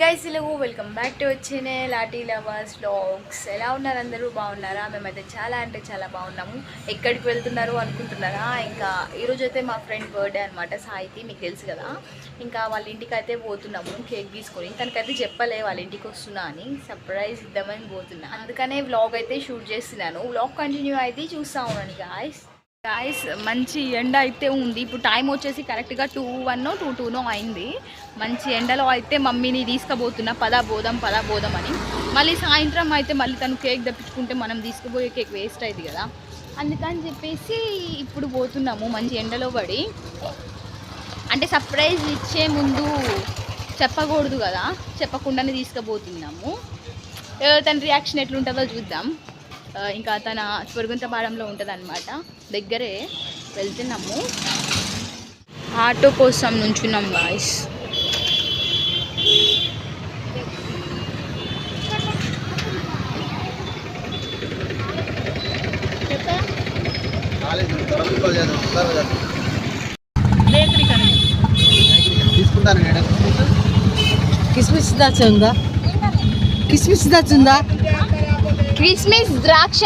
Guys ఇలాగూ welcome back to వచ్చేనే లాటీ లవర్స్ వ్లాగ్స్ ఎలా ఉన్నారు అందరూ? బాగున్నారా? మేమైతే చాలా అంటే చాలా బాగున్నాము. ఎక్కడికి వెళ్తున్నారు అనుకుంటున్నారా? ఇంకా ఈరోజు అయితే మా ఫ్రెండ్ బర్త్డే అనమాట సాహితి మీకు తెలుసు కదా. ఇంకా వాళ్ళ ఇంటికి అయితే పోతున్నాము కేక్ తీసుకొని. తనకైతే చెప్పలే వాళ్ళ ఇంటికి వస్తున్నా అని. సర్ప్రైజ్ ఇద్దామని పోతున్నా. అందుకనే వ్లాగ్ అయితే షూట్ చేస్తున్నాను. వ్లాగ్ కంటిన్యూ అయితే చూస్తా ఉన్నాను గాయస్ గాయస్ మంచి ఎండ అయితే ఉంది. ఇప్పుడు టైం వచ్చేసి కరెక్ట్గా టూ వన్ టూ టూనో అయింది. మంచి ఎండలో అయితే మమ్మీని తీసుకుపోతున్నా పదా బోదాం పదా బోదాం అని. మళ్ళీ సాయంత్రం అయితే మళ్ళీ తను కేక్ తెప్పించుకుంటే మనం తీసుకుపోయే కేక్ వేస్ట్ అయింది కదా. అందుకని చెప్పేసి ఇప్పుడు పోతున్నాము మంచి ఎండలో పడి. అంటే సర్ప్రైజ్ ఇచ్చే ముందు చెప్పకూడదు కదా. చెప్పకుండానే తీసుకుపోతున్నాము. తన రియాక్షన్ ఎట్లుంటుందో చూద్దాం. ఇంకా తన స్వర్గుంతపాడంలో ఉంటుందన్నమాట. దగ్గరే వెళ్తున్నాము. ఆటో కోసం నుంచున్నాం బాయ్స్ తీసుకుంటాను మేడం కిస్మిస్ దాచి ఉందా కిస్మిస్ దాచి ఉందా క్రిస్మస్ ద్రాక్ష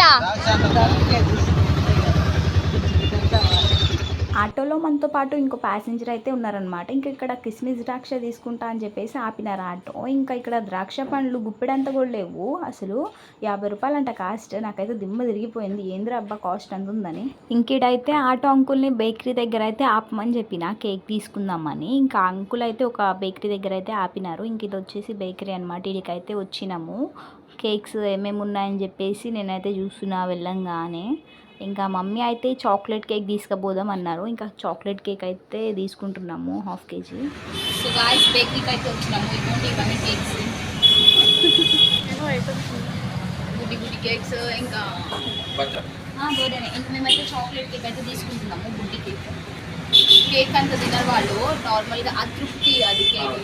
ఆటోలో మనతో పాటు ఇంకో ప్యాసింజర్ అయితే ఉన్నారనమాట ఇంకా ఇక్కడ కిస్మిస్ ద్రాక్ష తీసుకుంటా అని చెప్పేసి ఆపినారు ఆటో. ఇంకా ఇక్కడ ద్రాక్ష పండ్లు గుప్పెడంత కూడా లేవు. అసలు యాభై రూపాయలంట కాస్ట్. నాకైతే దిమ్మ తిరిగిపోయింది. ఏంద్ర అబ్బా కాస్ట్ అంత ఉందని. ఇంకిడైతే ఆటో అంకుల్ని బేకరీ దగ్గర అయితే ఆపమని చెప్పిన కేక్ తీసుకుందామని. ఇంకా అంకుల్ అయితే ఒక బేకరీ దగ్గర అయితే ఆపినారు. ఇంక ఇది వచ్చేసి బేకరీ అనమాట ఇడికైతే వచ్చినాము. కేక్స్ ఏమేమి ఉన్నాయని చెప్పేసి నేనైతే చూస్తున్నా వెళ్ళంగానే. ఇంకా మమ్మీ అయితే చాక్లెట్ కేక్ తీసుకుపోదాం అన్నారు. ఇంకా చాక్లెట్ కేక్ అయితే తీసుకుంటున్నాము హాఫ్ కేజీ. సో గాయస్ బేకరీకి అయితే వచ్చినాము. ఇటువంటి ఇవన్నీ కేక్స్. గుడ్డి గుడ్డి కేక్స్ ఇంకా బర్త్డేనే ఇంకా మేమైతే చాక్లెట్ కేక్ అయితే తీసుకుంటున్నాము గుడ్డి కేక్. కేక్ అంత తినరు వాళ్ళు. నార్మల్గా అతృప్తి అది cake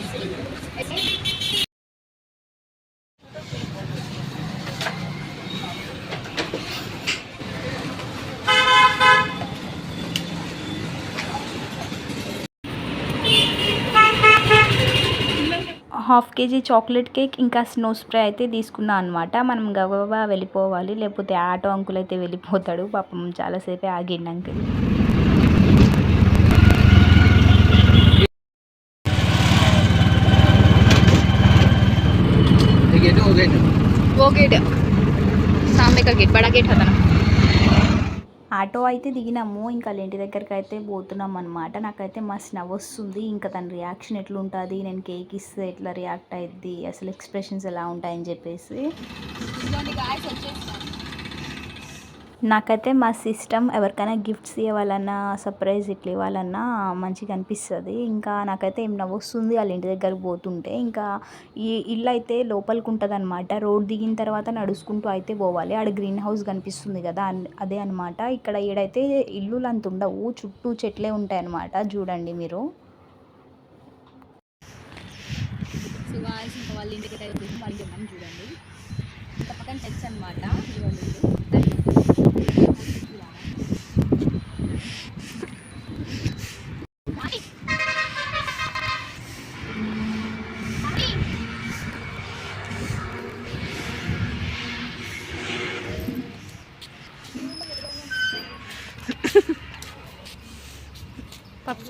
half KG chocolate cake ఇంకా స్నో స్ప్రే అయితే తీసుకున్నా అనమాట మనం గబగబా వెళ్ళిపోవాలి లేకపోతే ఆటో అంకుల్ అయితే వెళ్ళిపోతాడు పాపం చాలాసేపే ఆగిండు అంకుల్ गेट हो गेट वो गेट सामने का गेट बड़ा गेट था ना ఆటో అయితే దిగినాము. ఇంకా వాళ్ళ ఇంటి దగ్గరికి అయితే పోతున్నాం అనమాట నాకైతే మస్తు నవ్వు వస్తుంది ఇంకా తన రియాక్షన్ ఎట్లుంటుంది? నేను కేక్ ఇస్తే ఎట్లా రియాక్ట్ అయ్యిద్ది అసలు ఎక్స్ప్రెషన్స్ ఎలా ఉంటాయని చెప్పేసి. నాకైతే మా సిస్టమ్ ఎవరికైనా గిఫ్ట్స్ ఇవ్వాలన్నా సర్ప్రైజ్ ఇట్లా ఇవ్వాలన్నా మంచిగా అనిపిస్తుంది. ఇంకా నాకైతే ఏం నవ్వొస్తుంది వాళ్ళ ఇంటి దగ్గరకు పోతుంటే. ఇంకా ఈ ఇల్లు అయితే లోపలికి ఉంటుంది అనమాట రోడ్ దిగిన తర్వాత నడుచుకుంటూ అయితే పోవాలి. ఆడ గ్రీన్ హౌస్ కనిపిస్తుంది కదా అన్- అదే అనమాట ఇక్కడ ఈడైతే ఇల్లులు అంత ఉండవు. చుట్టూ చెట్లే ఉంటాయి అన్నమాట చూడండి మీరు. వాళ్ళ ఇంటికి చూడండి. పక్కన టచ్ అనమాట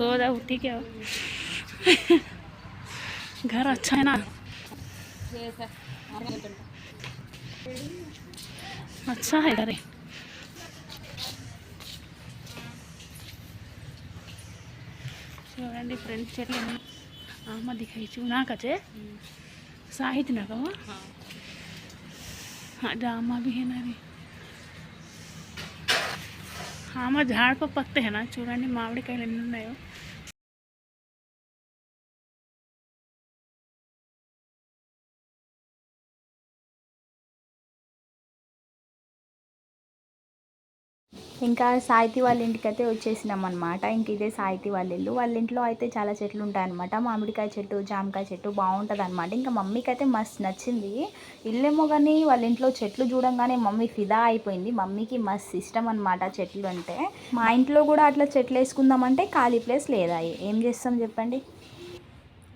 सो जाओ ठीक है। घर अच्छा है ना? अच्छा है घर। చూడండి ఫ్రెండ్స్ చెట్లు అమ్మ దిగాయి చూనాకచే సాహిత్ నగమా డ్రామా भी है ना रे మా జాడప వస్తాయి చూడండి మామిడికాయలు ఎన్ని ఉన్నాయో ఇంకా సాయితీ వాళ్ళ ఇంటికి అయితే వచ్చేసినాం అనమాట ఇంక ఇదే సాహితి వాళ్ళ ఇల్లు. వాళ్ళ ఇంట్లో అయితే చాలా చెట్లు ఉంటాయన్నమాట. మామిడికాయ చెట్టు జామకాయ చెట్టు బాగుంటుంది అనమాట ఇంకా మమ్మీకి అయితే మస్తు నచ్చింది. ఇల్లేమో కానీ వాళ్ళ ఇంట్లో చెట్లు చూడంగానే మమ్మీ ఫిదా అయిపోయింది. మమ్మీకి మస్తు ఇష్టం అనమాట చెట్లు అంటే మా ఇంట్లో కూడా అట్లా చెట్లు వేసుకుందామంటే ఖాళీ ప్లేస్ లేదా? ఏం చేస్తాం చెప్పండి?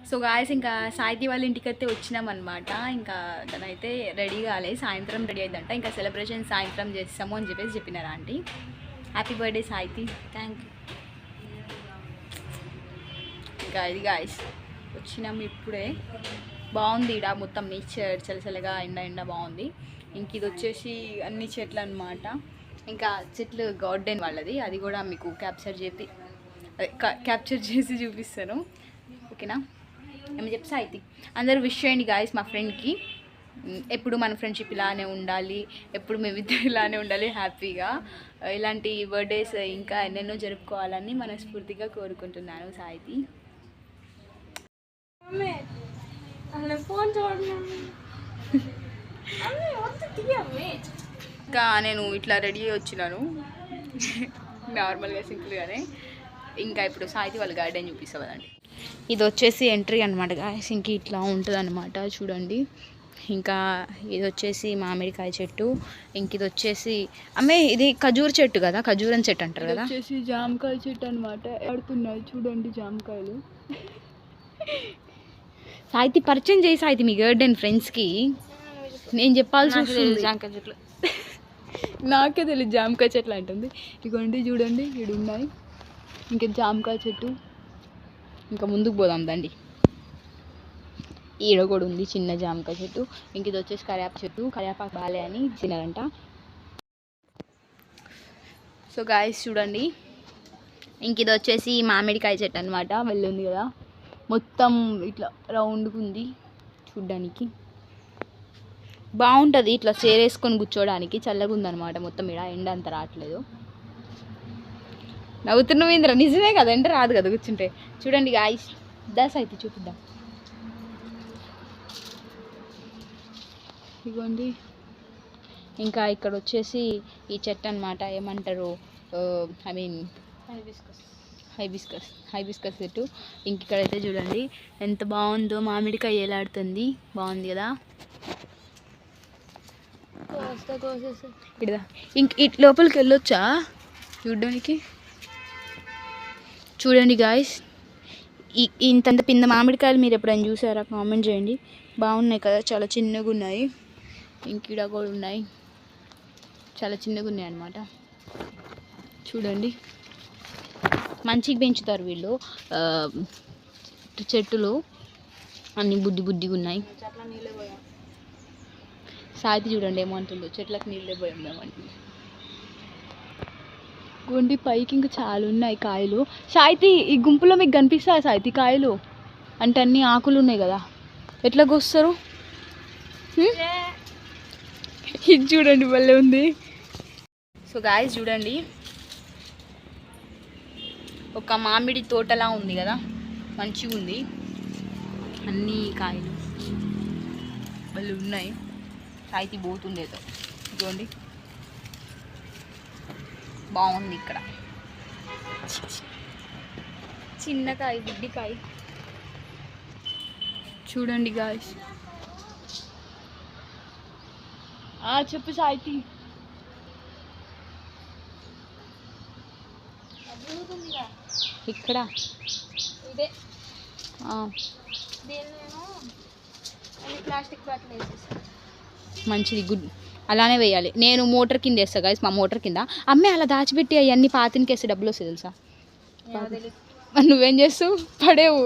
సో గాయస్ ఇంకా సాయితి వాళ్ళ ఇంటికి అయితే వచ్చినామన్నమాట. ఇంకా తనైతే రెడీ కాలే సాయంత్రం రెడీ అయిందంట. ఇంకా సెలబ్రేషన్ సాయంత్రం చేస్తాము అని చెప్పేసి చెప్పినారా aunty? Happy birthday Sahiti thank you ఇంకా ఇది గాయస్ వచ్చినాము ఇప్పుడే. బాగుంది ఇక్కడ మొత్తం నేచర్ చలచలగా ఎండ ఎండ బాగుంది. ఇంక ఇది వచ్చేసి అన్ని చెట్లు అన్నమాట. ఇంకా చెట్లు గార్డెన్ వాళ్ళది. అది కూడా మీకు క్యాప్చర్ చేసి క్యాప్చర్ చేసి చూపిస్తాను. ఓకేనా? ఏమో చెప్పి సాయితి అందరూ విష్ చేయండి గాయస్ మా ఫ్రెండ్కి ఎప్పుడు మన ఫ్రెండ్షిప్ ఇలానే ఉండాలి ఎప్పుడు మేమిద్దరు ఇలానే ఉండాలి హ్యాపీగా. ఇలాంటి బర్త్డేస్ ఇంకా ఎన్నెన్నో జరుపుకోవాలని మనస్ఫూర్తిగా కోరుకుంటున్నాను సాయితి ఇంకా నేను ఇట్లా రెడీ వచ్చినాను. నార్మల్గా సింపుల్గానే ఇంకా ఇప్పుడు సాయితి వాళ్ళ గార్డెన్ చూపిస్తా కదండి ఇది వచ్చేసి ఎంట్రీ అనమాట గాయస్ ఇంక ఇట్లా ఉంటుంది అనమాట చూడండి. ఇంకా ఇది వచ్చేసి మామిడికాయ చెట్టు ఇంక ఇది వచ్చేసి అమ్మే ఇది ఖజూర్ చెట్టు కదా ఖజూరం చెట్టు అంటారు కదా. వచ్చేసి జామకాయ చెట్టు అనమాట ఆడుతున్నాయి చూడండి జామకాయలు. సాయితి పరిచయం చేయి సాయితి మీ గార్డెన్ ఫ్రెండ్స్కి నేను చెప్పాల్సి వస్తుంది. జామకాయ చెట్లు. నాకే తెలియదు జామకాయ చెట్లు అంటుంది. ఇగోండి చూడండి ఇడు ఉన్నాయి ఇంకా జామకాయ చెట్టు. ఇంకా ముందుకు పోదాం దండి. ఈడ కూడా ఉంది చిన్న జామకాయ చెట్టు. ఇంక ఇది వచ్చేసి కరివేపాకు చెట్టు. కరివేపాకు బాలే అని తినారంట సో గాయస్ చూడండి. ఇంక ఇది వచ్చేసి మామిడికాయ చెట్టు అనమాట వెళ్ళింది కదా. మొత్తం ఇట్లా రౌండ్గా ఉంది చూడ్డానికి. బాగుంటుంది ఇట్లా చేరేసుకొని కూర్చోడానికి. చల్లగా ఉందన్నమాట మొత్తం. ఇడ ఎండ అంత రావట్లేదు. నవ్వుతున్నావు ఇంద్ర. నిజమే కదా రాదు కదా కూర్చుంటే. చూడండి గాయస్ దస్ అయితే చూపిద్దాం. ఇగోండి ఇంకా ఇక్కడ వచ్చేసి ఈ చెట్టు అనమాట ఏమంటారు ఐ మీన్ హైబిస్కస్. హైబిస్కస్ చెట్టు. ఇంక ఇక్కడైతే చూడండి ఎంత బాగుందో మామిడికాయ ఏలాడుతుంది. బాగుంది కదా? ఇడదా. ఇంక ఇట్ లోపలికి వెళ్ళొచ్చా? చూడడానికి? చూడండి గాయస్ ఇంతంత పింద మామిడికాయలు మీరు ఎప్పుడైనా చూసారా? కామెంట్ చేయండి. బాగున్నాయి కదా? చాలా చిన్నగా ఉన్నాయి. ఇంక ఈడ కూడా ఉన్నాయి. చాలా చిన్నగా ఉన్నాయి అన్నమాట. చూడండి. మంచిగా పెంచుతారు వీళ్ళు. చెట్టులు అన్ని బుడ్డి బుడ్డిగా ఉన్నాయి. సాయితి చూడండి ఏమంటుందో. చెట్లకు నీళ్ళే పోయాం మేమంటుంది గుండి పైకి ఇంకా చాలా ఉన్నాయి కాయలు. సాయితీ ఈ గుంపులో మీకు కనిపిస్తాయి సాయితి కాయలు? అంటే అన్ని ఆకులు ఉన్నాయి కదా. ఎట్లా కోస్తారు? ఇది చూడండి భలే ఉంది. సో గాయస్ చూడండి. ఒక మామిడి తోటలా ఉంది కదా. మంచిగా ఉంది. అన్ని కాయలు. భలే ఉన్నాయి. సాయితీ పోతుండేదో. చూడండి ఇదిగోండి. బాగుంది ఇక్కడ. చిన్న కాయ గుడ్డి కాయ చూడండి గాయస్. చెప్పు సాయితి. ఇక్కడ? ఇదే. ప్లాస్టిక్ బాటిల్ మంచిది గుడ్. అలానే వేయాలి. నేను మోటార్ కింద వేస్తా గాయస్ మా మోటార్ కింద. అమ్మే అలా దాచిపెట్టి అవన్నీ పాతినికి వేస్తే డబ్బులు వస్తాయి తెలుసా? నువ్వేం చేస్తావు? పడేవు.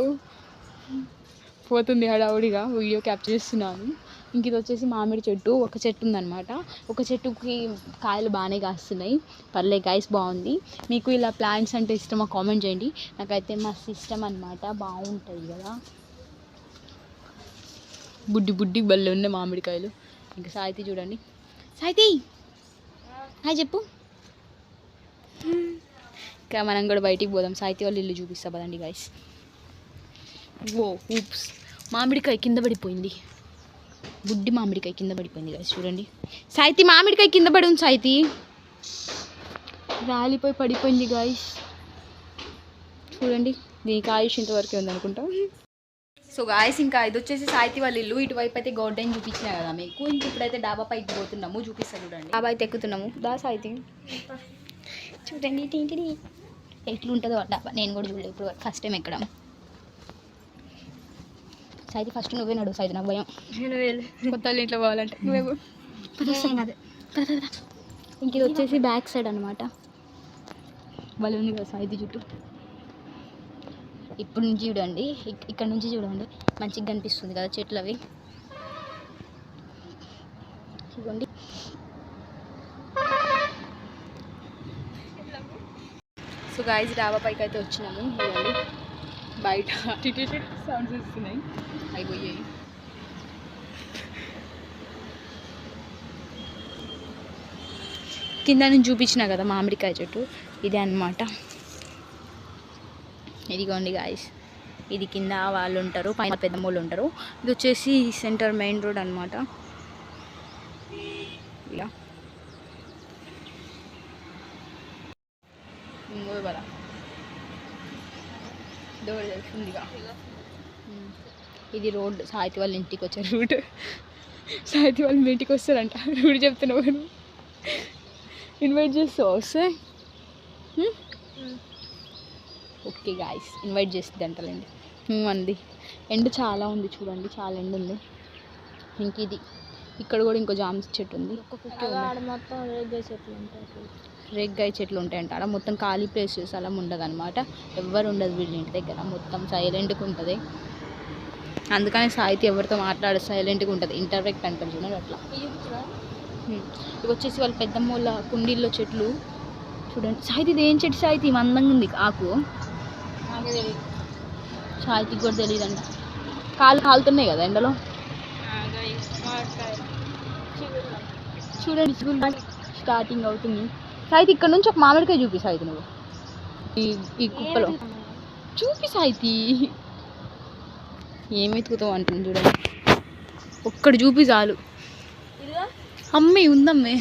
పోతుంది హడావుడిగా వీడియో క్యాప్చర్ చేస్తున్నాను. ఇంక ఇది వచ్చేసి మామిడి చెట్టు. ఒక చెట్టు ఉందన్నమాట. ఒక చెట్టుకి కాయలు బాగానే కాస్తున్నాయి. పర్లే గాయస్ బాగుంది. మీకు ఇలా ప్లాంట్స్ అంటే ఇష్టమా కామెంట్ చేయండి. నాకైతే మస్తు ఇష్టం అనమాట బాగుంటుంది కదా. బుడ్డి బుడ్డి బల్లె ఉన్నాయి మామిడికాయలు. ఇంకా సాయితీ చూడండి. సాయితీ. హాయ్ చెప్పు. ఇంకా మనం కూడా బయటికి పోదాం. సాయితీ వాళ్ళు ఇల్లు చూపిస్తా పదండి గాయస్ ఓ ఊప్స్ మామిడికాయ కింద పడిపోయింది. బుడ్డి మామిడికాయ కింద పడిపోయింది గాయస్ చూడండి. సాయితీ మామిడికాయ కింద పడి ఉంది సాయితీ. రాలిపోయి పడిపోయింది గాయస్ చూడండి దీనికి ఆయుష్ ఇంతవరకే ఉంది సో గాయస్ ఇంకా ఇది వచ్చేసి సాయితీ వాళ్ళ ఇల్లు. ఇటువైపు అయితే గోల్డెన్ చూపించిన కదా మీకు. ఇంక ఇప్పుడైతే డాబా పైకి పోతున్నాము. చూపిస్తా చూడండి. డాబా అయితే ఎక్కుతున్నాము. దా సాయితీ. చూడండి టీంటిడి. ఎట్లుంటుందో డాబా. నేను కూడా చూడలేదు ఇప్పుడు ఫస్ట్ టైం ఎక్కడం. సైతి ఫస్ట్ నువ్వే నడు సైతి నాకు భయం. నేను వెళ్ళి కొత్త వాళ్ళ ఇంట్లో పోవాలంటే. నువ్వు ఇంక ఇది వచ్చేసి బ్యాక్ సైడ్ అనమాట భలే ఉంది కదా సైతి చుట్టూ ఇప్పుడు నుంచి చూడండి. ఇక్- ఇక్కడ నుంచి చూడండి. మంచిగా కనిపిస్తుంది కదా చెట్లు అవి. చూడండి సో గాయస్ డాబా పైకి అయితే వచ్చినాము. చూడండి బయట సౌండ్స్ వస్తున్నాయి అయిపోయాయి. కింద నుంచి చూపించిన కదా మామిడికాయ చెట్టు. ఇదే అన్నమాట. ఇదిగోండి గాయస్ ఇది కింద వాళ్ళు ఉంటారు పైన పెద్దమ్మోళ్ళు ఉంటారు. ఇది వచ్చేసి సెంటర్ మెయిన్ రోడ్ అనమాట ఇలా. ఇంకో ఇవ్వాల డోర్ తెలిసిందిగా ఉమ్. ఇది రోడ్ సాహిత్య వాళ్ళ ఇంటికి వచ్చే రూట్ సాహిత్య వాళ్ళ మీ ఇంటికి వస్తారంట. రూట్ చెప్తున్నావు ఇన్వైట్ చేస్తావు వస్తే? ఓకే గాయస్ ఇన్వైట్ చేస్తుంది అంటలేండి అంది. ఎండ్ చాలా ఉంది చూడండి చాలా ఎండ్ ఉంది. ఇంక ఇది. ఇక్కడ కూడా ఇంకో జామ చెట్టు ఉంది. మొత్తం రేగే చెట్లు ఉంటాయి. రేగ్గాయ చెట్లు ఉంటాయంట. అక్కడ మొత్తం ఖాళీ ప్లేసెస్ అలా ఉండదు అనమాట ఎవ్వరు ఉండదు వీళ్ళ ఇంటి దగ్గర. మొత్తం సైలెంట్గా ఉంటుంది. అందుకని సాహిత్య ఎవరితో మాట్లాడే సైలెంట్గా ఉంటుంది. ఇంటర్వెక్ట్ అంటారు చూడండి అట్లా. ఇవి వచ్చేసి వాళ్ళ పెద్దమ్మ వాళ్ళ కుండీల్లో చెట్లు. చూడండి. సాహితీ ఇది ఏం చెట్టు సాహితీ మందంగా ఉంది. ఆకు. సాహితీకి కూడా తెలియదంట కాలు కాలుతున్నాయి కదా ఎండలో? చూడండి చిగురు స్టార్టింగ్ అవుతుంది. సాయితీ ఇక్కడ నుంచి ఒక మామిడికాయ చూపి సాయితీ నువ్వు. ఈ ఈ కుప్పలో. చూపి సాయితీ ఏమి ఎత్తుకుతావు అంటుంది చూడండి. ఒక్కడు చూపి చాలు. అమ్మే ఉందమ్మే.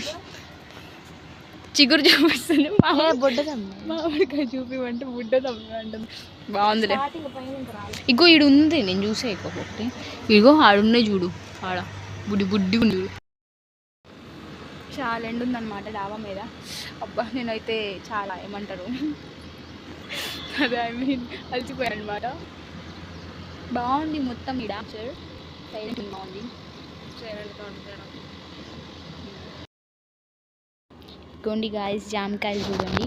చిగురు చూపిస్తుంది. మామిడికాయ చూపిమంటే బుడ్డదమ్మే అంటుంది. బాగుందిలే. ఇగో ఈడు ఉంది నేను చూసే ఇగో ఒకటి. ఇగో ఆడున్నాయి చూడు ఆడ. బుడ్డి బుడ్డి ఉంది చూడు. చాలా ఎండు ఉందన్నమాట డాబా మీద. అబ్బా నేనైతే చాలా ఏమంటారు? అదే ఐ మీన్ అలసిపోయాను అనమాట బాగుంది మొత్తం ఈ డాన్సర్ సైలెంట్ బాగుంది ఇగోండి గాయస్ జామకాయలు చూడండి.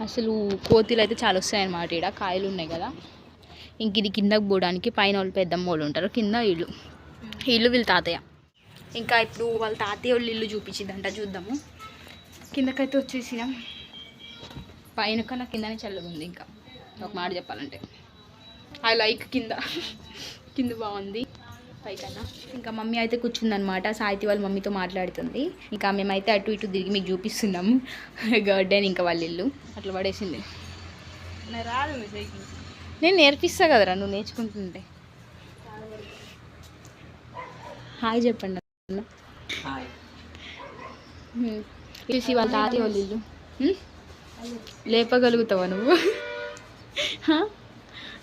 అసలు కోతిలు అయితే చాలా వస్తాయన్నమాట ఇక్కడ కాయలు ఉన్నాయి కదా. ఇంక ఇది కిందకు పోవడానికి పైన వాళ్ళు పెద్దమ్మ వాళ్ళు ఉంటారు కింద ఇల్లు. ఇల్లు వీళ్ళ తాతయ్య. ఇంకా ఇప్పుడు వాళ్ళ తాతయ్య వాళ్ళు ఇల్లు చూపించిందంట చూద్దాము. కిందకైతే వచ్చేసినాం. పైన కన్నా కిందనే చల్లగుంది ఇంకా. ఒక మాట చెప్పాలంటే. ఐ లైక్ కింద. కింద బాగుంది. పైకన్నా ఇంకా మమ్మీ అయితే కూర్చుందనమాట సాహితీ వాళ్ళ మమ్మీతో మాట్లాడుతుంది. ఇంకా మేమైతే అటు ఇటు తిరిగి మీకు చూపిస్తున్నాము గార్డెన్ ఇంకా వాళ్ళ ఇల్లు. అట్లా పడేసింది. నేను నేర్పిస్తా కదరా నువ్వు నేర్చుకుంటుంటే. హాయ్ చెప్పండి అన్న. చూసి వాళ్ళ తాతయ్య వాళ్ళ ఇల్లు? లేపగలుగుతావా నువ్వు? హా?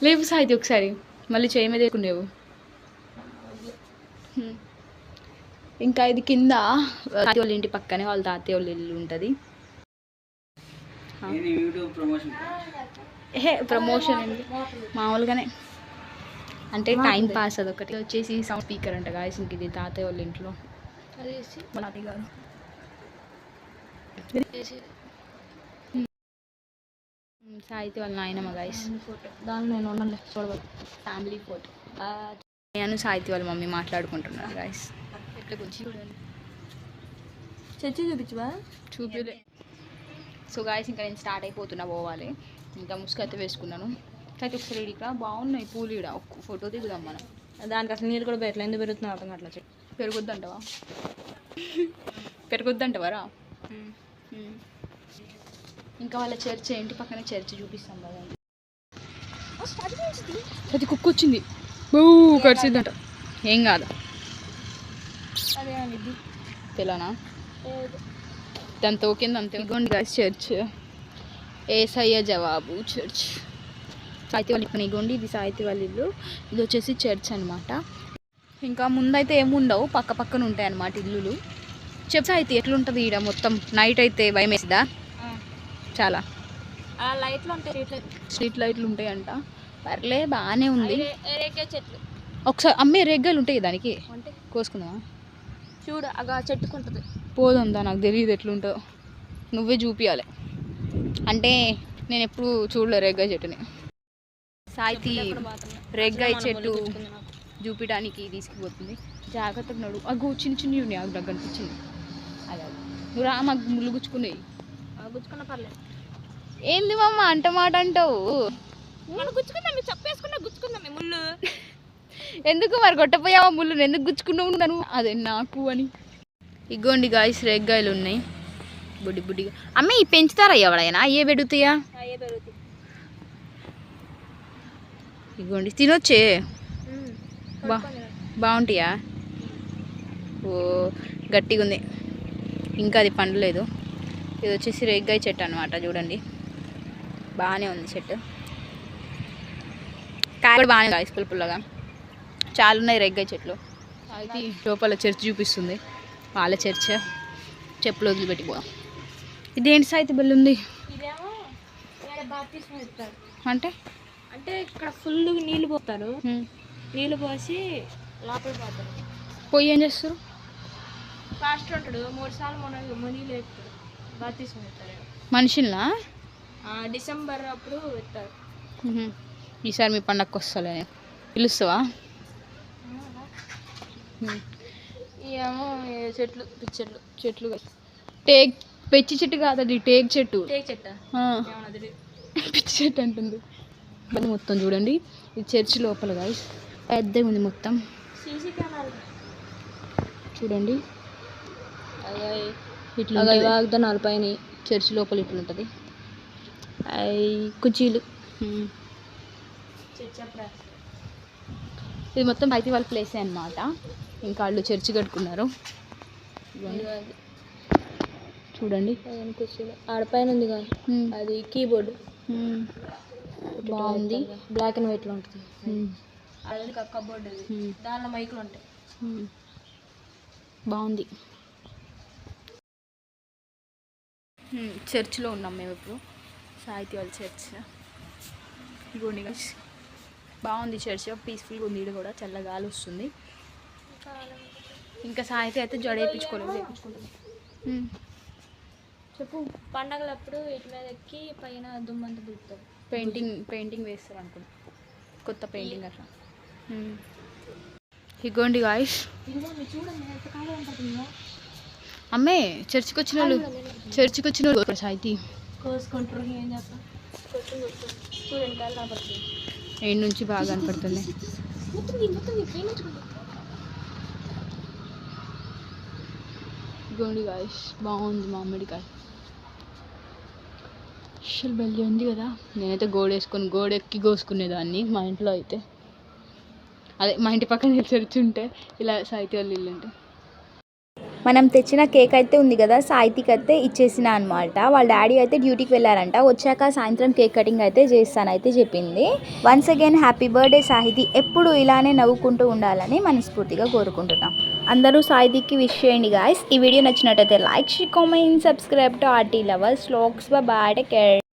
లేపు సాయితీ ఒకసారి. మళ్ళీ చేయి మీద ఎక్కుండేవు హ్మ్. ఇంకా ఇది కింద తాతయ్య వాళ్ళ ఇంటి పక్కనే వాళ్ళ తాతయ్య వాళ్ళ ఇల్లు ఉంటుంది. ఇది యూట్యూబ్ ప్రమోషన్ ఏ ప్రమోషన్ ఏంటి మామూలుగానే. అంటే టైం పాస్ అదొకటి. వచ్చేసి సౌండ్ స్పీకర్ అంట గాయస్ ఇంక ఇది తాతయ్య వాళ్ళ ఇంట్లో తాతయ్య గారు సాహిత్య వాళ్ళ నాయనమ్మ గాయస్ దాన్ని నేను చూడవచ్చు ఫ్యామిలీ ఫోటో నేను సాహిత్య వాళ్ళ మమ్మీ మాట్లాడుకుంటున్నాను గాయస్ ఎట్లా కొంచెం చర్చి చూపించవా? చూపిలే. సో గాయస్ ఇంకా నేను స్టార్ట్ అయిపోతున్నా పోవాలి. ఇంకా ముసుగు వేసుకున్నాను. అయితే ఒకసారి ఇక్కడ బాగున్నాయి పూలు ఇక్కడ ఒక్క ఫోటో దిగుదాం మనం. దానికి అసలు నీళ్ళు కూడా పెట్టలే ఎందుకు పెరుగుతున్నావు? అర్థం అట్లా పెరగొద్దంటవా? పెరగొద్దంటవారా ఇంకా వాళ్ళ చర్చ్ ఏంటి? పక్కన చర్చ్ చూపిస్తాం కదా. అది కుక్క వచ్చింది. బూ ఏం కాదు. తెలానా? దాంతో కింద అంతే. చర్చ్ ఏసయ్య జవాబు చర్చ్ సాహిత్య వాళ్ళ ఇక్కడ ఇగోండి ఇది సాహిత్య వాళ్ళ ఇల్లు. ఇది వచ్చేసి చర్చ్ అనమాట ఇంకా ముందైతే ఏముండవు పక్క పక్కన ఉంటాయి అన్నమాట ఇల్లులు. చెప్పు సాహిత్య ఎట్లుంటుంది ఈడ మొత్తం? నైట్ అయితే భయం వేసిదా చాలా. లైట్లు ఉంటాయి స్ట్రీట్ లైట్లు ఉంటాయంట. పర్లే బాగానే ఉంది. చెట్లు. ఒకసారి అమ్మే రేగ్గాయలు ఉంటాయి దానికి? అంటే కోసుకుందామా? చూడు అగా చెట్టుకుంటుంది పోదందా నాకు తెలియదు ఎట్లుంటుందో. నువ్వే చూపియాలి. అంటే నేను ఎప్పుడు చూడలే రేగ్గాయ చెట్టుని. సాయితి రేగ్గాయ చెట్టు చూపించడానికి తీసుకుపోతుంది. జాగ్రత్తగా నడు. అగో చిన్న చిన్నవి ఉన్నాయి నాకు దగ్గర అనిపించింది అదే. నువ్వు రా మాకు ముళ్ళు గుచ్చుకున్నాయి. గుచ్చుకున్న పర్లేదు. ఏంది మమ్మ అంట మాట అంటావు? మనం గుచ్చుకుందాం మీరు చెప్పేసుకున్నా గుచ్చుకుందాం మీ ముళ్ళు. ఎందుకు మరి కొట్టపోయావా ముళ్ళు? ఎందుకు గుచ్చుకున్నావు నన్ను? అదే నాకు అని. ఇగోండి గాయస్ రేగ్గాయలు ఉన్నాయి. బుడ్డి బుడ్డిగా. అమ్మ ఈ పెంచుతారా ఎవడైనా అయ్యే పెడుతాయా ఇగోండి తినొచ్చే? బా బాగుంటాయా? ఓ గట్టిగా ఉంది. ఇంకా అది పండలేదు. ఇది వచ్చేసి రేగ్గాయ చెట్టు అనమాట చూడండి. బాగానే ఉంది చెట్టు. కాయ కూడా బాగానే కాయ పుల్ల పుల్లగా. చాలా ఉన్నాయి రేగ్గాయ చెట్లు. అయితే లోపల చర్చ్ చూపిస్తుంది. వాళ్ళ చర్చ్. చెప్పులు వదిలిపెట్టిపోదాం. ఇదేంటి సాయితే బెల్లు ఉంది? అంటే? అంటే ఇక్కడ ఫుల్ నీళ్ళు పోతారు. నీళ్ళు పోసి లోపల పోతారు. పోయి ఏం చేస్తారు? ఫాస్ట్ ఉంటాడు. మూడు సార్లు మన ఎత్తారు బాప్తిస్మం ఇస్తారు. మనుషుల్నా ఆ, డిసెంబర్ అప్పుడు మ్మ్. ఈసారి మీ పండగకి వస్తలే. పిలుస్తావా. ఏమో చెట్లు పిచ్చెట్లు చెట్లు టేక్ పెచ్చి చెట్టు కాదు అది టేక్ చెట్టు. టేక్ చెట్ట? పిచ్చి చెట్టు అంటుంది. మొత్తం చూడండి. ఇది చర్చి లోపల గాయస్ పెద్దగా ఉంది మొత్తం. చూడండి. ఇట్లా. వాగ్దానాలు పైన చర్చి లోపల ఇట్లుంటుంది. అవి కుర్చీలు. ఇది మొత్తం అయితే వాళ్ళ ప్లేసే అన్నమాట ఇంకా వాళ్ళు చర్చి కట్టుకున్నారు. చూడండి ఆడపైన ఉంది కదా. అది కీబోర్డ్. బాగుంది బ్లాక్ అండ్ వైట్లో ఉంటుంది. అది కబోర్డ్. దానిలో మైకులు ఉంటాయి. బాగుంది. చర్చిలో ఉన్నాం మేము ఇప్పుడు సాహితీ వాళ్ళ చర్చ్ ఇగోండి. బాగుంది చర్చ్. పీస్ఫుల్గా ఉంది ఇది కూడా. చల్ల గాలి వస్తుంది. ఇంకా సాహితీ అయితే జడ వేయించుకోలేదు వేయించుకుంటుంది. చెప్పు. పండగలప్పుడు వీటి మీద ఎక్కి పైన దుమ్మంతా దులుపుతారు పెయింటింగ్ పెయింటింగ్ వేస్తారు అనుకుంటా కొత్త పెయింటింగ్ అట్లా. మ్మ్. ఇగోండి గాయస్ అమ్మే చర్చికి వచ్చిన వాళ్ళు చర్చికి వచ్చిన వాళ్ళు సాహితీ కోసుకుంటారు ఏం చేస్తాం చూడండి ఎండ్ నుంచి బాగా కనపడుతుంది. మొత్తం మొత్తం గాయస్ బాగుంది మామిడికాయ అసలు బెల్లి ఉంది కదా. నేనైతే గోడ వేసుకొని కోసుకునేదాన్ని మా ఇంట్లో అయితే. అదే మా ఇంటి పక్కన చర్చి ఉంటే ఇలా సాహిత్య వాళ్ళు ఇల్లు ఉంటే మనం తెచ్చిన కేక్ అయితే ఉంది కదా సాయితీకి అయితే ఇచ్చేసిన అనమాట వాళ్ళ డాడీ అయితే డ్యూటీకి వెళ్ళారంట. వచ్చాక సాయంత్రం కేక్ కటింగ్ అయితే చేస్తానైతే చెప్పింది. Once again happy birthday Sahiti. ఎప్పుడు ఇలానే నవ్వుకుంటూ ఉండాలని మనస్ఫూర్తిగా కోరుకుంటున్నాం. అందరూ సాహితికి విష్ చేయండి గాయస్ ఈ వీడియో నచ్చినట్టయితే like share comment subscribe to arty lovers స్లోక్స్ bye care